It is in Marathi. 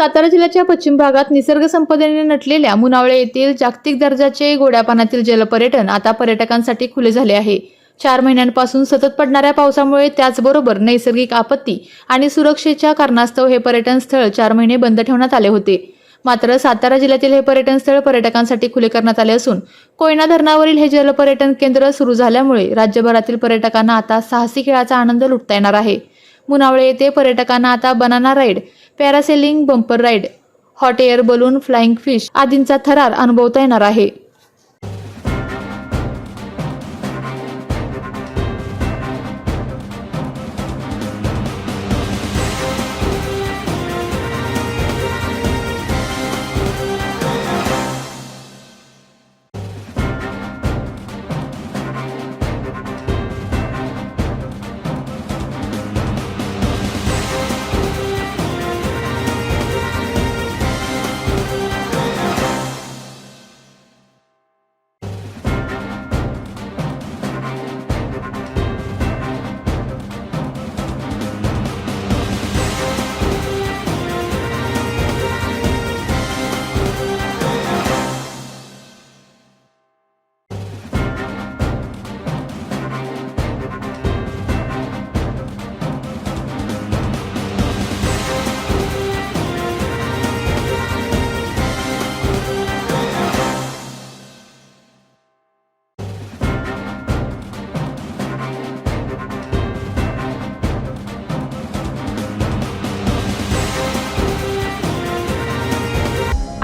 सातारा जिल्ह्याच्या पश्चिम भागात निसर्ग संपदेने नटलेल्या मुनावळे येथील जागतिक दर्जाचे गोड्या पाण्यातील जलपर्यटन आता पर्यटकांसाठी खुले झाले आहे. चार महिन्यांपासून सतत पडणाऱ्या पावसामुळे त्याचबरोबर नैसर्गिक आपत्ती आणि सुरक्षेच्या कारणास्तव हे पर्यटन स्थळ चार महिने बंद ठेवण्यात आले होते. मात्र सातारा जिल्ह्यातील हे पर्यटन स्थळ पर्यटकांसाठी खुले करण्यात आले असून कोयना धरणावरील हे जलपर्यटन केंद्र सुरू झाल्यामुळे राज्यभरातील पर्यटकांना आता साहसी खेळाचा आनंद लुटता येणार आहे. मुनावळे येथे पर्यटकांना आता banana ride parasailing bumper ride hot air balloon flying fish आदींचा थरार अनुभवता येणार आहे.